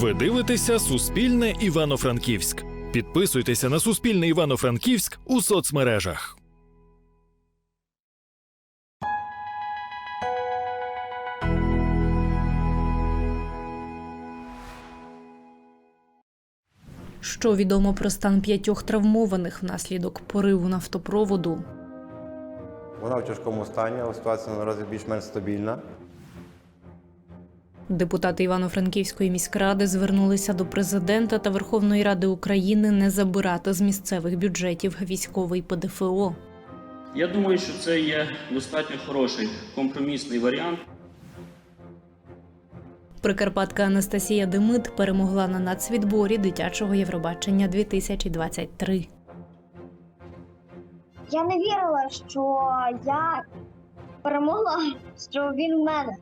Ви дивитеся Суспільне Івано-Франківськ. Підписуйтеся на Суспільне Івано-Франківськ у соцмережах. Що відомо про стан п'ятьох травмованих внаслідок пориву нафтопроводу? Вона в тяжкому стані, але ситуація наразі більш-менш стабільна. Депутати Івано-Франківської міськради звернулися до президента та Верховної Ради України не забирати з місцевих бюджетів військовий ПДФО. Я думаю, що це є достатньо хороший компромісний варіант. Прикарпатка Анастасія Демит перемогла на нацвідборі дитячого Євробачення 2023. Я не вірила, що я перемогла, що він в мене.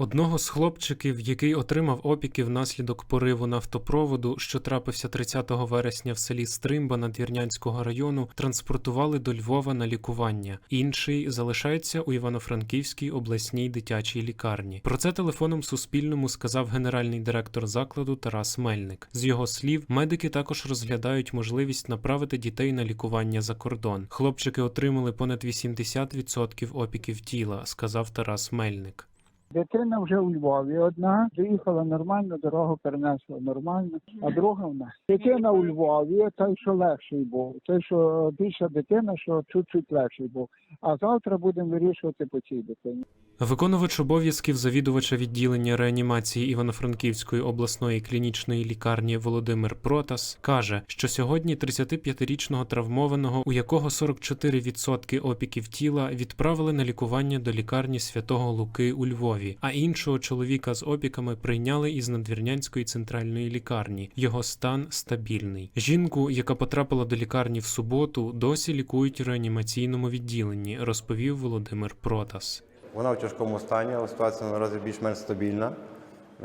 Одного з хлопчиків, який отримав опіки внаслідок пориву нафтопроводу, що трапився 30 вересня в селі Стримба Надвірнянського району, транспортували до Львова на лікування. Інший залишається у Івано-Франківській обласній дитячій лікарні. Про це телефоном Суспільному сказав генеральний директор закладу Тарас Мельник. З його слів, медики також розглядають можливість направити дітей на лікування за кордон. Хлопчики отримали понад 80% опіків тіла, сказав Тарас Мельник. Дитина вже у Львові одна, доїхала нормально, дорогу перенесла нормально, а друга в нас. Дитина у Львові, той, що легший був, той, що більша дитина, що чуть-чуть легший був. А завтра будемо вирішувати по цій дитині. Виконувач обов'язків завідувача відділення реанімації Івано-Франківської обласної клінічної лікарні Володимир Протас каже, що сьогодні 35-річного травмованого, у якого 44% опіків тіла, відправили на лікування до лікарні святого Луки у Львові, а іншого чоловіка з опіками прийняли із надвірнянської центральної лікарні. Його стан стабільний. Жінку, яка потрапила до лікарні в суботу, досі лікують у реанімаційному відділенні, розповів Володимир Протас. Вона в тяжкому стані, але ситуація наразі більш-менш стабільна.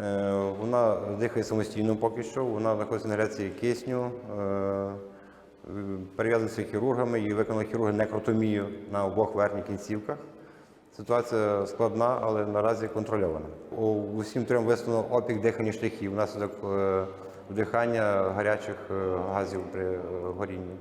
Е, Вона дихає самостійно поки що, вона знаходиться на інгаляції кисню, е, е, хірургами, її виконали хірурги некротомію на обох верхніх кінцівках. Ситуація складна, але наразі контрольована. Усім трьом виставлено опік дихальних шляхів внаслідок е, вдихання гарячих газів при горінні.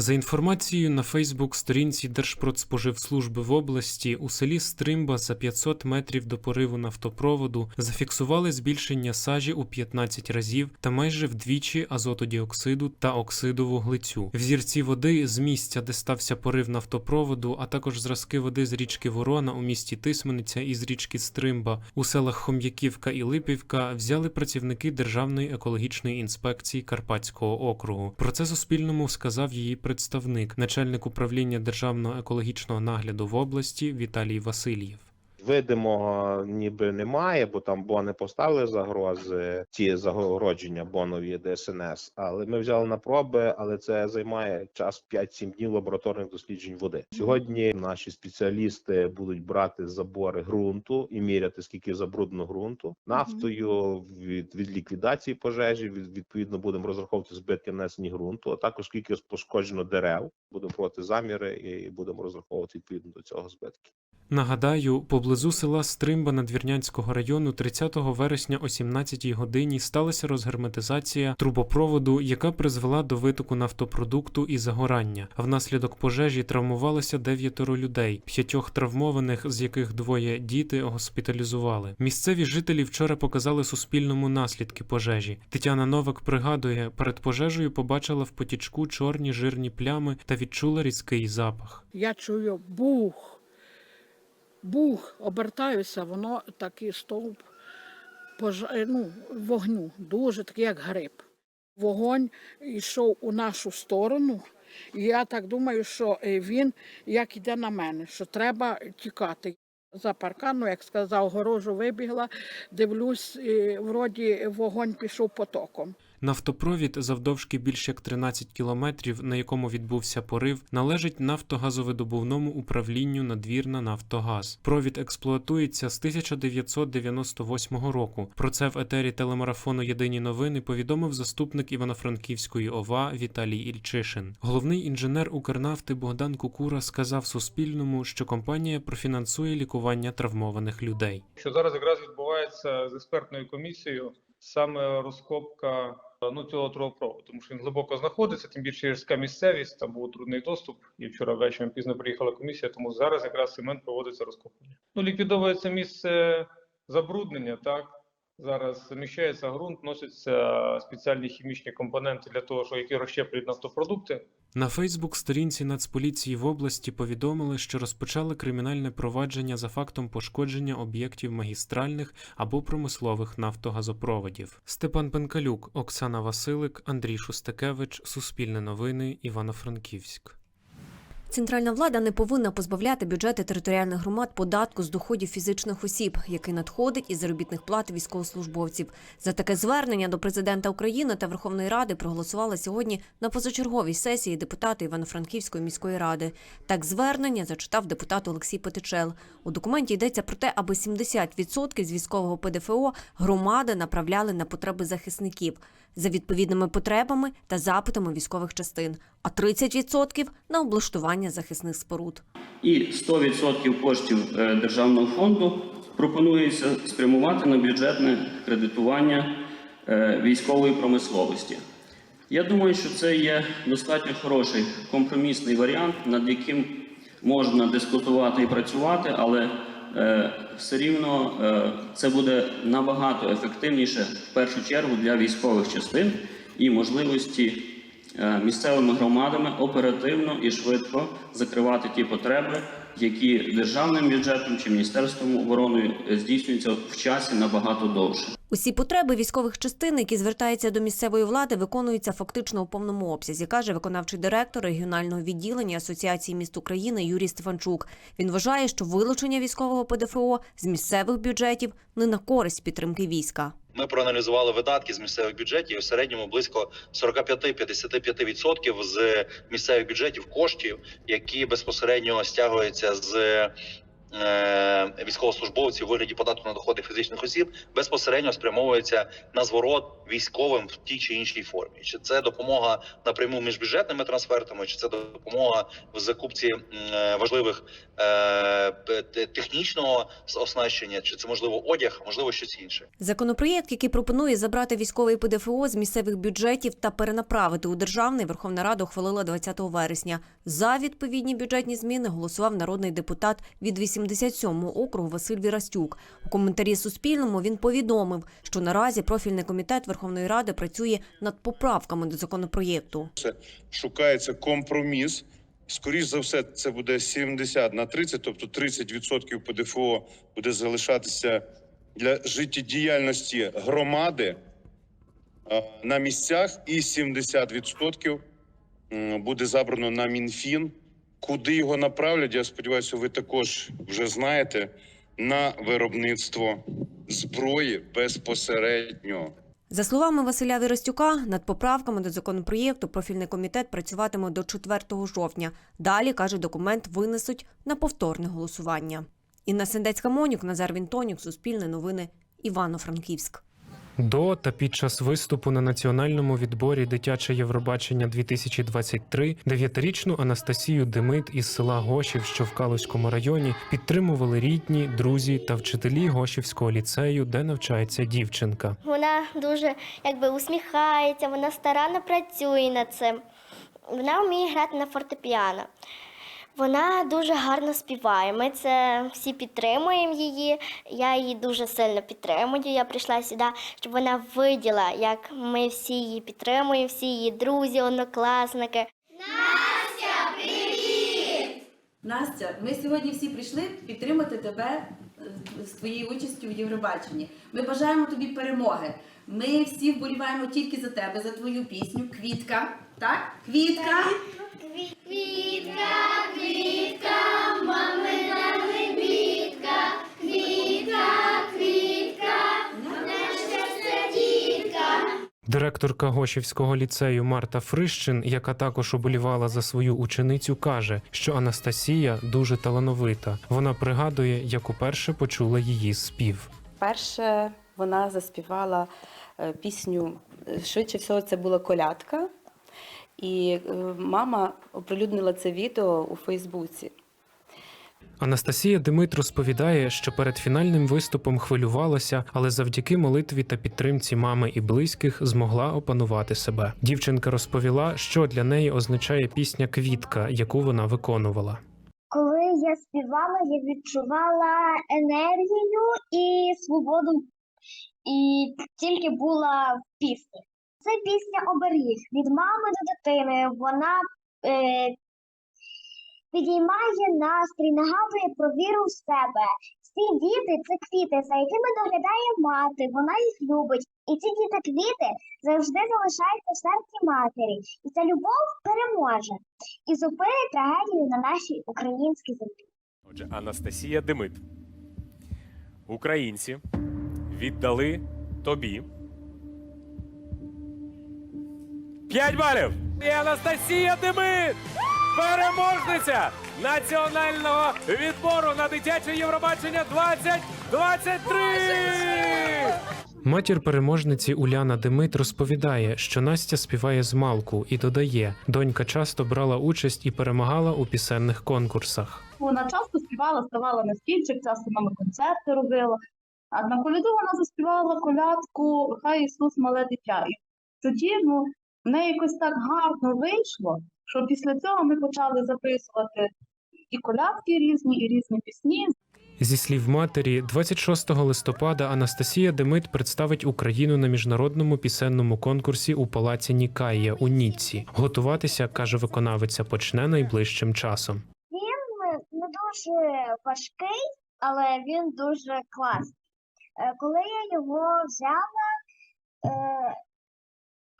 За інформацією на Фейсбук-сторінці Держпродспоживслужби в області, у селі Стримба за 500 метрів до пориву нафтопроводу зафіксували збільшення сажі у 15 разів та майже вдвічі азотодіоксиду та оксиду вуглецю. Взірці води з місця, де стався порив нафтопроводу, а також зразки води з річки Ворона у місті Тисмениця і з річки Стримба у селах Хом'яківка і Липівка взяли працівники Державної екологічної інспекції Карпатського округу. Про це Суспільному сказав її представник, начальник управління державного екологічного нагляду в області Віталій Васильєв. Видимого ніби немає, бо там бони поставили загрози, ці загородження бонові ДСНС. Але ми взяли на проби, але це займає час 5-7 днів лабораторних досліджень води. Сьогодні наші спеціалісти будуть брати забори ґрунту і міряти, скільки забруднено ґрунту нафтою від, від ліквідації пожежі. Від, відповідно будемо розраховувати збитки нанесені ґрунту, а також скільки пошкоджено дерев. Будемо проводити заміри і будемо розраховувати відповідно до цього збитки. Нагадаю, поблизу села Стримба Надвірнянського району 30 вересня о 17 годині сталася розгерметизація трубопроводу, яка призвела до витоку нафтопродукту і загорання. Внаслідок пожежі травмувалося дев'ятеро людей, п'ятьох травмованих, з яких двоє діти госпіталізували. Місцеві жителі вчора показали Суспільному наслідки пожежі. Тетяна Новак пригадує, перед пожежею побачила в потічку чорні жирні плями та відчула різкий запах. Я чую бух, бух, обертаюся, воно такий стовп пож... е, ну, вогню, дуже такий, як гриб. Вогонь йшов у нашу сторону, і я так думаю, що е, він як іде на мене, що треба тікати. За паркану, як сказав, горожу вибігла, дивлюсь, е, вроді вогонь пішов потоком. Нафтопровід завдовжки більш як 13 кілометрів, на якому відбувся порив, належить нафтогазовидобувному управлінню Надвірна Нафтогаз. Провід експлуатується з 1998 року. Про це в етері телемарафону Єдині новини повідомив заступник Івано-Франківської ОВА Віталій Ільчишин. Головний інженер Укрнафти Богдан Кукура сказав Суспільному, що компанія профінансує лікування травмованих людей. що зараз якраз відбувається з експертною комісією саме розкопка ну, цього трубопроводу, тому що він глибоко знаходиться, тим більше гірська місцевість, там був трудний доступ, і вчора ввечері пізно приїхала комісія, тому зараз якраз цемент проводиться розкопування. Ну, ліквідовується місце забруднення, так. Зараз заміщається ґрунт, носяться спеціальні хімічні компоненти для того, що які розщеплюють нафтопродукти. На Фейсбук-сторінці Нацполіції в області повідомили, що розпочали кримінальне провадження за фактом пошкодження об'єктів магістральних або промислових нафтогазопроводів. Степан Пенкалюк, Оксана Василик, Андрій Шустакевич, Суспільне новини, Івано-Франківськ. Центральна влада не повинна позбавляти бюджети територіальних громад податку з доходів фізичних осіб, який надходить із заробітних плат військовослужбовців. За таке звернення до президента України та Верховної Ради проголосували сьогодні на позачерговій сесії депутати Івано-Франківської міської ради. Так звернення зачитав депутат Олексій Петичел. У документі йдеться про те, аби 70% з військового ПДФО громади направляли на потреби захисників за відповідними потребами та запитами військових частин, а 30% – на облаштування захисних споруд. І 100% коштів е, державного фонду пропонується спрямувати на бюджетне кредитування е, військової промисловості. Я думаю, що це є достатньо хороший компромісний варіант, над яким можна дискутувати і працювати, але е, все рівно е, це буде набагато ефективніше в першу чергу для військових частин і можливості е, місцевими громадами оперативно і швидко закривати ті потреби, які державним бюджетом чи міністерством оборони е, здійснюються в часі набагато довше. Усі потреби військових частин, які звертаються до місцевої влади, виконуються фактично у повному обсязі, каже виконавчий директор регіонального відділення Асоціації міст України Юрій Стефанчук. Він вважає, що вилучення військового ПДФО з місцевих бюджетів не на користь підтримки війська. Ми проаналізували видатки з місцевих бюджетів і в середньому близько 45-55% з місцевих бюджетів коштів, які безпосередньо стягуються з військовослужбовців у вигляді податку на доходи фізичних осіб, безпосередньо спрямовуються на зворот військовим в тій чи іншій формі. Чи це допомога напряму між бюджетними трансфертами, чи це допомога в закупці е, важливих е, технічного оснащення, чи це можливо одяг, можливо щось інше. Законопроєкт, який пропонує забрати військовий ПДФО з місцевих бюджетів та перенаправити у державний, Верховна Рада ухвалила 20 вересня. За відповідні бюджетні зміни голосував народний депутат від 87-го округу Василь Вірастюк. У коментарі Суспільному він повідомив, що наразі профільний комітет Верховної Ради працює над поправками до законопроєкту. Це шукається компроміс. Скоріш за все, це буде 70 на 30, тобто 30% ПДФО буде залишатися для життєдіяльності громади е, на місцях, і 70% буде забрано на МінФін. Куди його направлять, я сподіваюся, ви також вже знаєте, на виробництво зброї безпосередньо. За словами Василя Віростюка, над поправками до законопроєкту профільний комітет працюватиме до 4 жовтня. Далі, каже, документ винесуть на повторне голосування. Інна Сендецька-Монюк, Назар Вінтонюк, Суспільне новини, Івано-Франківськ. До та під час виступу на національному відборі Дитяче Євробачення 2023 дев'ятирічну Анастасію Демит із села Гошів, що в Калузькому районі, підтримували рідні, друзі та вчителі Гошівського ліцею, де навчається дівчинка. Вона дуже якби усміхається, вона старанно працює над цим. Вона вміє грати на фортепіано. Вона дуже гарно співає. Ми це всі підтримуємо її. Я її дуже сильно підтримую. Я прийшла сюди, щоб вона виділа, як ми всі її підтримуємо, всі її друзі, однокласники. Настя, привіт! Настя, ми сьогодні всі прийшли підтримати тебе е, з твоєю участю в Євробаченні. Ми бажаємо тобі перемоги. Ми всі вболіваємо тільки за тебе, за твою пісню. Квітка. Так? Квітка. Квітка, квітка, Директорка Гошівського ліцею Марта Фрищин, яка також оболівала за свою ученицю, каже, що Анастасія дуже талановита. Вона пригадує, як уперше почула її спів. Перше вона заспівала е, пісню. е, Швидше всього, це була колядка. І е, мама оприлюднила це відео у Фейсбуці. Анастасія Демит розповідає, що перед фінальним виступом хвилювалася, але завдяки молитві та підтримці мами і близьких змогла опанувати себе. Дівчинка розповіла, що для неї означає пісня Квітка, яку вона виконувала. Коли я співала, я відчувала енергію і свободу, і тільки була в пісні. Це пісня оберіг від мами до дитини. Вона е, підіймає настрій, нагадує про віру в себе. Ці діти це квіти, за якими доглядає мати, вона їх любить. І ці діти квіти завжди залишаються в серці матері. І ця любов переможе і зупинить трагедію на нашій українській землі. Отже, Анастасія Демит. Українці віддали тобі. 5 балів! І Анастасія Демит! Переможниця національного відбору на дитяче Євробачення 2023! Матір переможниці Уляна Демит розповідає, що Настя співає з малку і додає, донька часто брала участь і перемагала у пісенних конкурсах. Вона часто співала, ставала на стільчик, часто нам концерти робила. А на коляду вона заспівала колядку Хай Ісус мале дитя. І тоді ну, в неї якось так гарно вийшло, що після цього ми почали записувати і колядки різні, і різні пісні. Зі слів матері, 26 листопада Анастасія Демит представить Україну на міжнародному пісенному конкурсі у палаці Нікая у Ніцці. Готуватися, каже виконавиця, почне найближчим часом. Він не дуже важкий, але він дуже класний. Е, Коли я його взяла, е,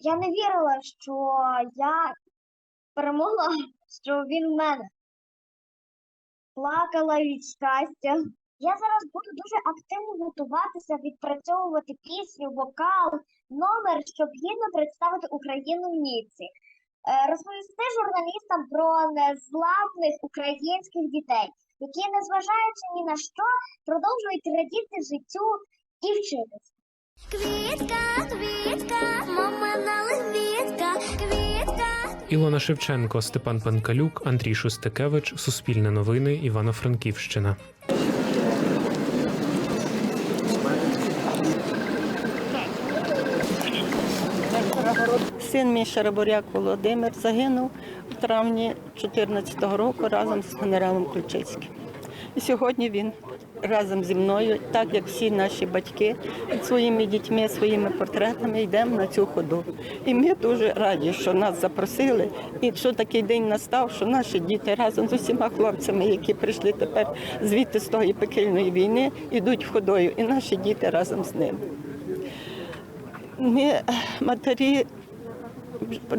я не вірила, що я перемогла, що він в мене. Плакала від щастя. Я зараз буду дуже активно готуватися, відпрацьовувати пісню, вокал, номер, щоб гідно представити Україну в Ніці. Е, Розповісти журналістам про незламних українських дітей, які, незважаючи ні на що, продовжують радіти життю і вчитися. Квітка, квітка, мамина левітка, квітка. Ілона Шевченко, Степан Панкалюк, Андрій Шустикевич, Суспільне новини, Івано-Франківщина. Син мій Шараборяк Володимир загинув у травні 2014 року разом з генералом Ключицьким. І сьогодні він разом зі мною, так як всі наші батьки, своїми дітьми, своїми портретами йдемо на цю ходу. І ми дуже раді, що нас запросили, і що такий день настав, що наші діти разом з усіма хлопцями, які прийшли тепер звідти з тої пекельної війни, йдуть ходою, і наші діти разом з ними. Ми, е, матері,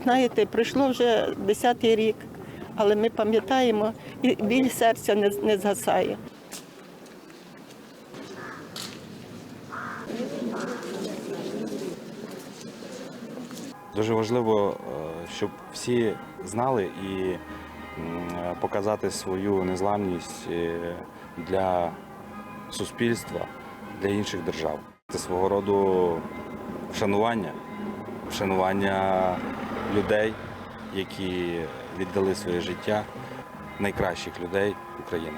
знаєте, пройшло вже 10-й рік, але ми пам'ятаємо, і біль серця не, не згасає. Дуже важливо, е, щоб всі знали і е, показати свою незламність е, для суспільства, для інших держав. Це свого роду вшанування, вшанування людей, які віддали своє життя, найкращих людей України.